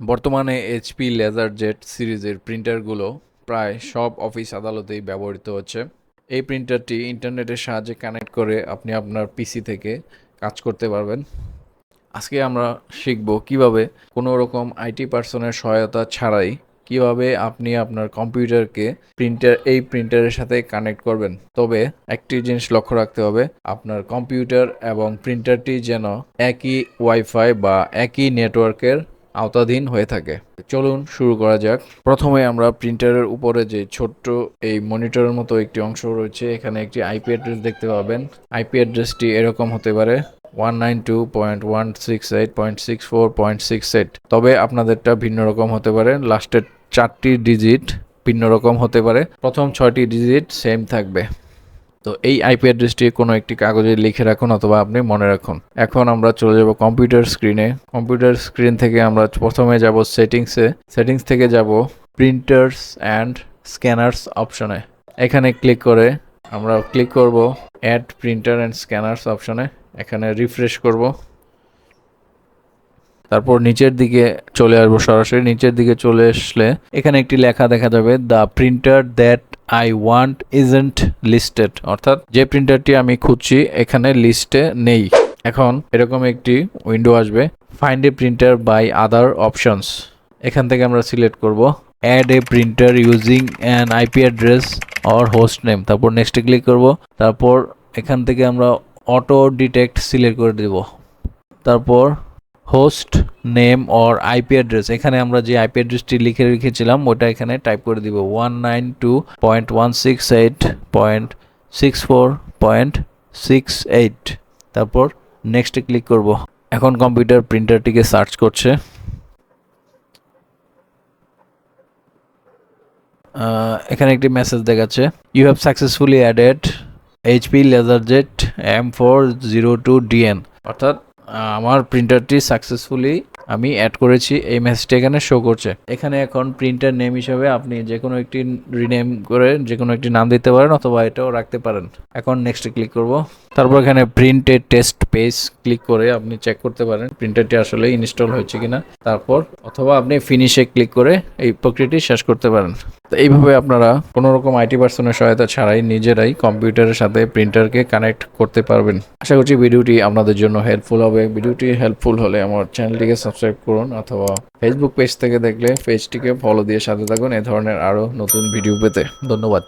বর্তমানে HP laser jet সিরিজের প্রিন্টারগুলো প্রায় সব অফিস আদালতেই ব্যবহৃত হচ্ছে। এই প্রিন্টারটি ইন্টারনেটের সাহায্যে কানেক্ট করে আপনি আপনার পিসি থেকে কাজ করতে পারবেন। আজকে আমরা শিখব কীভাবে কোনো রকম আইটি পার্সনের সহায়তা ছাড়াই কীভাবে আপনি আপনার কম্পিউটারকে প্রিন্টার এই প্রিন্টারের সাথে কানেক্ট করবেন। তবে একটি জিনিস লক্ষ্য রাখতে হবে, আপনার কম্পিউটার এবং প্রিন্টারটি যেন একই ওয়াইফাই বা একই নেটওয়ার্কের আওতাধীন হয়ে থাকে। চলুন শুরু করা যাক। প্রথমে আমরা প্রিন্টারের উপরে যে ছোট্ট এই মনিটরের মতো একটি অংশ রয়েছে, এখানে একটি আইপি অ্যাড্রেস দেখতে পাবেন। আইপি অ্যাড্রেসটি এরকম হতে পারে one nine two point one six eight point six four point six eight তবে আপনাদেরটা ভিন্ন রকম হতে পারে লাস্টের চারটি ডিজিট ভিন্ন রকম হতে পারে। প্রথম ছয়টি ডিজিট সেম থাকবে। তো এই আইপি অ্যাড্রেসটি কোনো একটি কাগজে লিখে রাখুন অথবা আপনি মনে রাখুন। এখন আমরা চলে যাব কম্পিউটার স্ক্রিনে কম্পিউটার স্ক্রিন থেকে আমরা প্রথমে যাব সেটিংসে সেটিংস থেকে যাব প্রিন্টার্স অ্যান্ড স্ক্যানার্স অপশনে এখানে ক্লিক করে আমরা ক্লিক করব অ্যাড প্রিন্টার অ্যান্ড স্ক্যানার্স অপশনে এখানে রিফ্রেশ করব। তারপর নিচের দিকে চলে আসব সরাসরি। নিচের দিকে চলে আসলে এখানে একটি লেখা দেখা যাবে the printer that I want isn't listed অর্থাৎ যে প্রিন্টারটি আমি খুঁজছি, এখানে লিস্টে নেই। এখন এরকম একটি উইন্ডো আসবে। Find a printer by other options এখান থেকে আমরা সিলেক্ট করব। Add a printer using an IP address or host name তারপর নেক্সটে ক্লিক করব। তারপর এখান থেকে আমরা অটো ডিটেক্ট সিলেক্ট করে দেব। তারপর host name or IP address এখানে আমরা যে আইপি অ্যাড্রেসটি লিখে রেখেছিলাম, ওটা এখানে টাইপ করে দিব one nine two point one six eight point six four point six eight তারপর নেক্সটে ক্লিক করব। এখন কম্পিউটার প্রিন্টারটিকে সার্চ করছে। এখানে একটি মেসেজ দেখাচ্ছে। You have successfully added HP LaserJet M four zero two DN অর্থাৎ আমার প্রিন্টারটি সাকসেসফুলি আমি অ্যাড করেছি, এই মেসেজটি এখানে শো করছে। এখানে এখন প্রিন্টার নেম হিসাবে আপনি যে কোনো একটি রিনেম করে যে কোনো একটি নাম দিতে পারেন অথবা এটাও রাখতে পারেন। এখন নেক্সটে ক্লিক করব। তারপর এখানে প্রিন্টে টেস্ট পেজ ক্লিক করে আপনি চেক করতে পারেন প্রিন্টারটি আসলে ইনস্টল হয়েছে কিনা। তারপর অথবা আপনি ফিনিশে ক্লিক করে এই প্রক্রিয়াটি শেষ করতে পারেন। তো এইভাবে আপনারা কোনো রকম আইটি পার্সনের সহায়তা ছাড়াই নিজেরাই কম্পিউটারের সাথে প্রিন্টারকে কানেক্ট করতে পারবেন। আশা করছি ভিডিওটি আপনাদের জন্য হেল্পফুল হবে। ভিডিওটি হেল্পফুল হলে আমার চ্যানেলটিকে সাবস্ক্রাইব করুন অথবা ফেসবুক পেজ থেকে দেখলে পেজটিকে ফলো দিয়ে সাথে থাকুন এ ধরনের আরও নতুন ভিডিও পেতে। ধন্যবাদ।